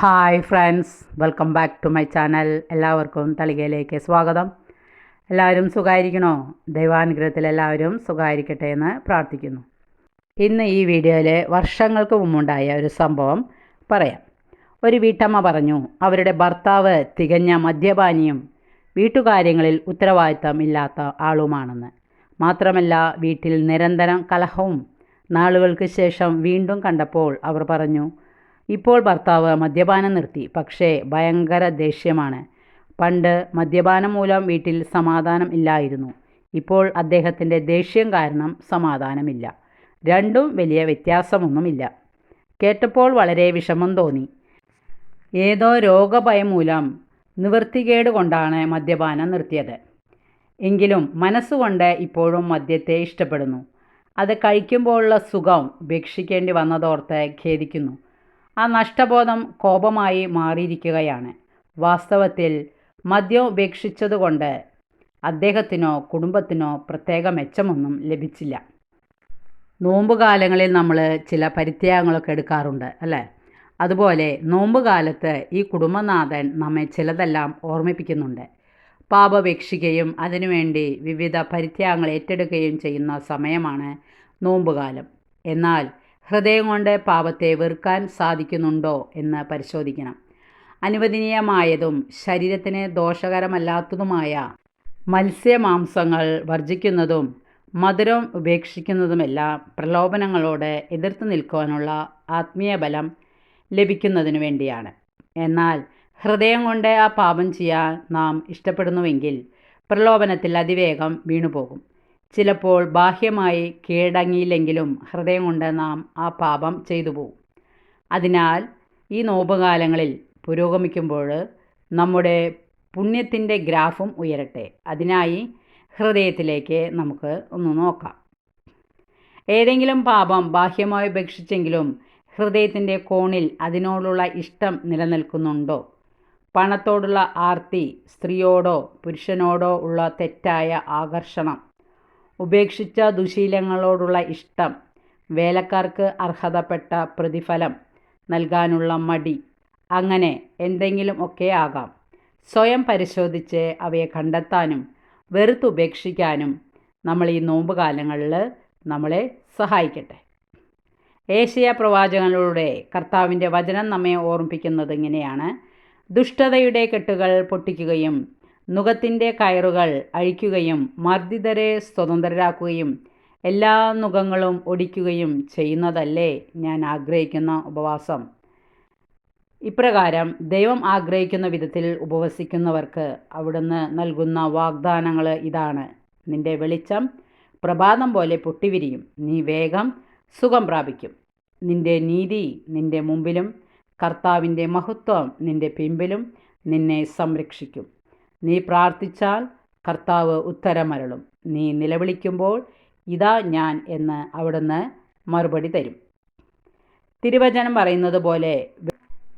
Hi friends welcome back to my channel എല്ലാവർക്കും തളികയിലേക്ക് സ്വാഗതം. എല്ലാവരും സുഖമായിരിക്കണോ ദൈവാനുഗ്രഹത്തിൽ എല്ലാവരും സുഖമായിരിക്കട്ടെ എന്ന് പ്രാർത്ഥിക്കുന്നു. ഇന്ന് ഈ വീഡിയോയിൽ വർഷങ്ങൾക്ക് മുമ്പുണ്ടായ ഒരു സംഭവം പറയാം. ഒരു വീട്ടമ്മ പറഞ്ഞു അവരുടെ ഭർത്താവ് തികഞ്ഞ മദ്യപാനിയും വീട്ടുകാര്യങ്ങളിൽ ഉത്തരവാദിത്തം ഇല്ലാത്ത ആളുമാണെന്ന്. മാത്രമല്ല വീട്ടിൽ നിരന്തരം കലഹവും നാളുകൾക്ക് ശേഷം വീണ്ടും കണ്ടപ്പോൾ അവർ പറഞ്ഞു ഇപ്പോൾ ഭർത്താവ് മദ്യപാനം നിർത്തി പക്ഷേ ഭയങ്കര ദേഷ്യമാണ്. പണ്ട് മദ്യപാനം മൂലം വീട്ടിൽ സമാധാനം ഇല്ലായിരുന്നു. ഇപ്പോൾ അദ്ദേഹത്തിന്റെ ദേഷ്യം കാരണം സമാധാനമില്ല. രണ്ടും വലിയ വ്യത്യാസമൊന്നുമില്ല. കേട്ടപ്പോൾ വളരെ വിഷമം തോന്നി. ഏതോ രോഗഭയം മൂലം നിവൃത്തികേട് കൊണ്ടാണ് മദ്യപാനം നിർത്തിയത്. എങ്കിലും മനസ്സുകൊണ്ട് ഇപ്പോഴും മദ്യത്തെ ഇഷ്ടപ്പെടുന്നു. അത് കഴിക്കുമ്പോഴുള്ള സുഖം ഉപേക്ഷിക്കേണ്ടി വന്നതോർത്ത് ഖേദിക്കുന്നു. ആ നഷ്ടബോധം കോപമായി മാറിയിരിക്കുകയാണ്. വാസ്തവത്തിൽ മദ്യം ഉപേക്ഷിച്ചതുകൊണ്ട് അദ്ദേഹത്തിനോ കുടുംബത്തിനോ പ്രത്യേക മെച്ചമൊന്നും ലഭിച്ചില്ല. നോമ്പുകാലങ്ങളിൽ നമ്മൾ ചില പരിത്യാഗങ്ങളൊക്കെ എടുക്കാറുണ്ട് അല്ലേ? അതുപോലെ നോമ്പുകാലത്ത് ഈ കുടുംബനാഥൻ നമ്മെ ചിലതെല്ലാം ഓർമ്മിപ്പിക്കുന്നുണ്ട്. പാപപേക്ഷിക്കുകയും അതിനുവേണ്ടി വിവിധ പരിത്യാഗങ്ങൾ ഏറ്റെടുക്കുകയും ചെയ്യുന്ന സമയമാണ് നോമ്പുകാലം. എന്നാൽ ഹൃദയം കൊണ്ട് പാപത്തെ വെറുക്കാൻ സാധിക്കുന്നുണ്ടോ എന്ന് പരിശോധിക്കണം. അനുവദനീയമായതും ശരീരത്തിന് ദോഷകരമല്ലാത്തതുമായ മത്സ്യമാംസങ്ങൾ വർജിക്കുന്നതും മധുരം ഉപേക്ഷിക്കുന്നതുമെല്ലാം പ്രലോഭനങ്ങളോട് എതിർത്ത് നിൽക്കുവാനുള്ള ആത്മീയ ബലം ലഭിക്കുന്നതിനു വേണ്ടിയാണ്. എന്നാൽ ഹൃദയം കൊണ്ട് ആ പാപം ചെയ്യാൻ നാം ഇഷ്ടപ്പെടുന്നുവെങ്കിൽ പ്രലോഭനത്തിൽ അതിവേഗം വീണുപോകും. ചിലപ്പോൾ ബാഹ്യമായി കീഴടങ്ങിയില്ലെങ്കിലും ഹൃദയം കൊണ്ട് നാം ആ പാപം ചെയ്തു പോവും. അതിനാൽ ഈ നോമ്പുകാലങ്ങളിൽ പുരോഗമിക്കുമ്പോൾ നമ്മുടെ പുണ്യത്തിന്റെ ഗ്രാഫും ഉയരട്ടെ. അതിനായി ഹൃദയത്തിലേക്ക് നമുക്ക് ഒന്ന് നോക്കാം. ഏതെങ്കിലും പാപം ബാഹ്യമായി ഉപേക്ഷിച്ചെങ്കിലും ഹൃദയത്തിന്റെ കോണിൽ അതിനോടുള്ള ഇഷ്ടം നിലനിൽക്കുന്നുണ്ടോ? പണത്തോടുള്ള ആർത്തി സ്ത്രീയോടോ പുരുഷനോടോ ഉള്ള തെറ്റായ ആകർഷണം ഉപേക്ഷിച്ച ദുശീലങ്ങളോടുള്ള ഇഷ്ടം വേലക്കാർക്ക് അർഹതപ്പെട്ട പ്രതിഫലം നൽകാനുള്ള മടി അങ്ങനെ എന്തെങ്കിലും ഒക്കെ ആകാം. സ്വയം പരിശോധിച്ച് അവയെ കണ്ടെത്താനും വെറുത്തുപേക്ഷിക്കാനും നമ്മൾ ഈ നോമ്പ് കാലങ്ങളിൽ നമ്മളെ സഹായിക്കട്ടെ. ഏഷ്യ പ്രവാചകങ്ങളുടെ കർത്താവിന്റെ വചനം നമ്മെ ഓർമ്മിപ്പിക്കുന്നത് ഇങ്ങനെയാണ്. ദുഷ്ടതയുടെ കെട്ടുകൾ പൊട്ടിക്കുകയും നുഖത്തിന്റെ കയറുകൾ അഴിക്കുകയും മർദ്ദിതരെ സ്വതന്ത്രരാക്കുകയും എല്ലാ നുഖങ്ങളും ഒടിക്കുകയും ചെയ്യുന്നതല്ലേ ഞാൻ ആഗ്രഹിക്കുന്ന ഉപവാസം. ഇപ്രകാരം ദൈവം ആഗ്രഹിക്കുന്ന വിധത്തിൽ ഉപവസിക്കുന്നവർക്ക് അവിടുന്ന് നൽകുന്ന വാഗ്ദാനങ്ങൾ ഇതാണ്. നിന്റെ വെളിച്ചം പ്രഭാതം പോലെ പൊട്ടിവിരിയും. നീ വേഗം സുഖം പ്രാപിക്കും. നിന്റെ നീതി നിന്റെ മുമ്പിലും കർത്താവിന്റെ മഹത്വം നിന്റെ പിമ്പിലും നിന്നെ സംരക്ഷിക്കും. നീ പ്രാർത്ഥിച്ചാൽ കർത്താവ് ഉത്തരമരളും. നീ നിലവിളിക്കുമ്പോൾ ഇതാ ഞാൻ എന്ന് അവിടുന്ന് മറുപടി തരും. തിരുവചനം പറയുന്നത് പോലെ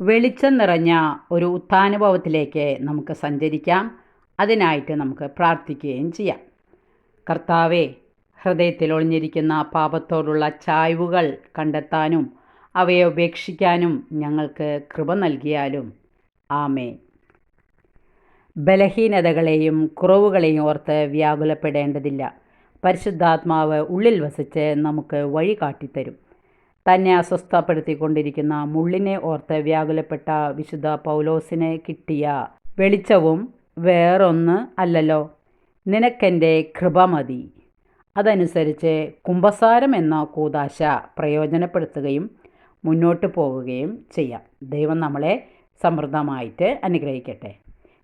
വെളിച്ചം നിറഞ്ഞ ഒരു ഉത്താനുഭവത്തിലേക്ക് നമുക്ക് സഞ്ചരിക്കാം. അതിനായിട്ട് നമുക്ക് പ്രാർത്ഥിക്കുകയും ചെയ്യാം. കർത്താവെ ഹൃദയത്തിൽ ഒളിഞ്ഞിരിക്കുന്ന പാപത്തോടുള്ള ചായ്വുകൾ കണ്ടെത്താനും അവയെ ഉപേക്ഷിക്കാനും ഞങ്ങൾക്ക് കൃപ നൽകിയാലും. ആമേ ബലഹീനതകളെയും കുറവുകളെയും ഓർത്ത് വ്യാകുലപ്പെടേണ്ടതില്ല. പരിശുദ്ധാത്മാവ് ഉള്ളിൽ വസിച്ച് നമുക്ക് വഴി കാട്ടിത്തരും. തന്നെ അസ്വസ്ഥപ്പെടുത്തിക്കൊണ്ടിരിക്കുന്ന മുള്ളിനെ ഓർത്ത് വ്യാകുലപ്പെട്ട വിശുദ്ധ പൗലോസിന് കിട്ടിയ വെളിച്ചവും വേറൊന്ന് അല്ലല്ലോ. നിനക്കെന്റെ കൃപ മതി. അതനുസരിച്ച് കുംഭസാരം എന്ന കൂതാശ പ്രയോജനപ്പെടുത്തുകയും മുന്നോട്ട് പോവുകയും ചെയ്യാം. ദൈവം നമ്മളെ സമൃദ്ധമായിട്ട് അനുഗ്രഹിക്കട്ടെ.